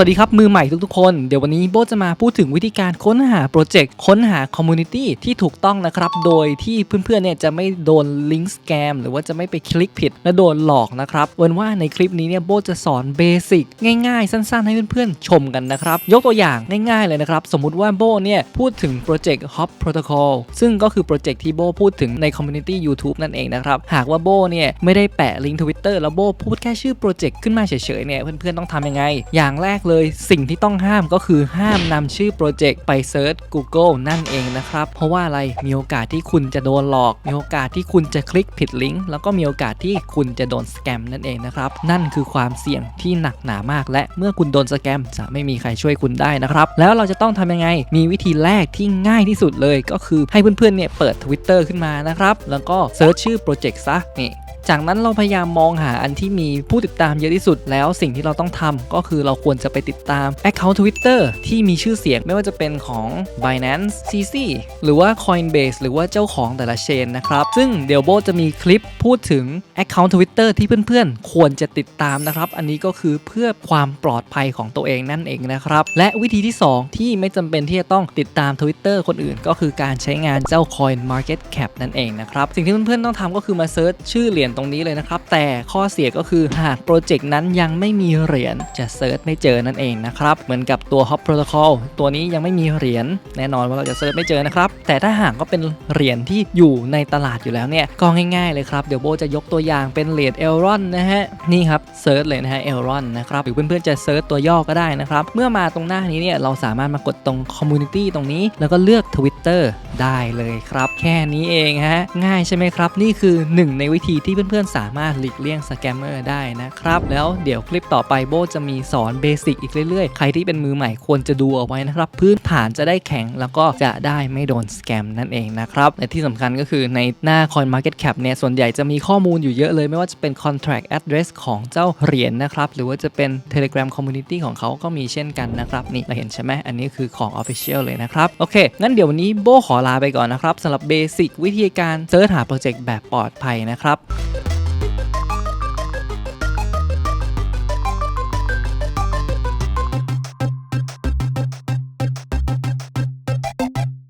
วัสดีครับ มือใหม่ทุกๆคน เดี๋ยววันนี้โบจะมาพูดถึงวิธีการค้นหาโปรเจกต์ค้นหาคอมมูนิตี้ที่ถูกต้องนะครับ โดยที่เพื่อนๆเนี่ยจะไม่โดนลิงก์สแกมหรือว่าจะไม่ไปคลิกผิด และโดนหลอกนะครับวันว่าในคลิปนี้เนี่ยโบจะสอนเบสิกง่ายๆ สั้นๆ ให้เพื่อนๆ ชมกันนะครับ ยกตัวอย่างง่ายๆเลยนะครับ สมมุติว่าโบเนี่ยพูดถึงโปรเจกต์ Hop Protocol ซึ่งก็คือโปรเจกต์ที่โบพูดถึงในคอมมูนิตี้ YouTube นั่นเองนะครับหากว่าโบเนี่ยไม่ได้แปะลิงก์ทวิตเตอร์แล้วโบพูดแค่ชื่อโปรเจกต์ขึ้นมาเฉยๆเนี่ยเพื่อนๆต้องทำยังไง อย่างแรกเลย สิ่งที่ต้องห้ามก็คือห้ามนำชื่อโปรเจกต์ไปเซิร์ช Google นั่นเองนะครับ เพราะว่าอะไรมีโอกาสที่คุณจะโดนหลอก มีโอกาสที่คุณจะคลิกผิดลิงก์แล้วก็มีโอกาสที่คุณจะโดนสแกมนั่นเองนะครับ นั่นคือความเสี่ยงที่หนักหนามาก และเมื่อคุณโดนสแกมจะไม่มีใครช่วยคุณได้นะครับ แล้วเราจะต้องทำยังไง มีวิธีแรกที่ง่ายที่สุดเลยก็คือให้เพื่อนๆเนี่ยเปิด Twitter ขึ้นมานะครับ แล้วก็เซิร์ชชื่อโปรเจกต์ซะนี่จากนั้นเราพยายามมองหาอันที่มีผู้ติดตามเยอะที่สุดแล้วสิ่งที่เราต้องทำก็คือเราควรจะไปติดตาม Account Twitter ที่มีชื่อเสียงไม่ว่าจะเป็นของ Binance CC หรือว่า Coinbase หรือว่าเจ้าของแต่ละเชนนะครับ ซึ่งเดี๋ยวโบจะมีคลิปพูดถึง Account Twitter ที่เพื่อนๆ ควรจะติดตามนะครับ อันนี้ก็คือเพื่อความปลอดภัยของตัวเองนั่นเองนะครับ และวิธีที่ 2 ที่ไม่จำเป็นที่จะต้องติดตาม Twitter คนอื่น ก็คือการใช้งานเจ้า Coin Market Cap นั่นเองนะครับสิ่งที่เพื่อนๆต้องทำก็คือมาเซิร์ชชื่อเหรียญตรงนี้เลยนะครับแต่ข้อเสียก็คือหากโปรเจกต์นั้นยังไม่มีเหรียญจะเซิร์ชไม่เจอนั่นเองนะครับ เหมือนกับตัว Hop Protocol ตัวนี้ยังไม่มีเหรียญแน่นอนว่าเราจะเซิร์ชไม่เจอนะครับ แต่ถ้าหากก็เป็นเหรียญที่อยู่ในตลาดอยู่แล้วเนี่ยก็ง่ายๆเลยครับ เดี๋ยวโบจะยกตัวอย่างเป็นเหรียญเอลรอนนะฮะนี่ครับเซิร์ชเลยนะฮะเอลรอนนะครับหรือเพื่อนๆจะเซิร์ชตัวย่อก็ได้นะครับเมื่อมาตรงหน้านี้เนี่ยเราสามารถมากดตรง Community ตรงนี้ แล้วก็เลือก Twitter ได้เลยครับ แค่นี้เองฮะ ง่ายใช่ไหมครับ นี่คือหนึ่งในวิธีที่เพื่อนๆ สามารถหลีกเลี่ยงสแกมเมอร์ได้นะครับ แล้วเดี๋ยวคลิปต่อไปโบจะมีสอนเบสิกอีกเรื่อยๆ ใครที่เป็นมือใหม่ควรจะดูเอาไว้นะครับ พื้นฐานจะได้แข็งแล้วก็จะได้ไม่โดนสแกมนั่นเองนะครับและที่สำคัญก็คือในหน้า Coin Market Cap เนี่ยส่วนใหญ่จะมีข้อมูลอยู่เยอะเลยไม่ว่าจะเป็น contract address ของเจ้าเหรียญนะครับหรือว่าจะเป็น Telegram Community ของเขาก็มีเช่นกันนะครับนี่เราเห็นใช่ไหมอันนี้คือของ Official เลยนะครับโอเคงั้นเดี๋ยววันนี้โบขอลาไปก่อนนะครับสำหรับเบสิกวิธีการเซิร์ชหาโปรเจกต์แบบปลอดภัยนะครับ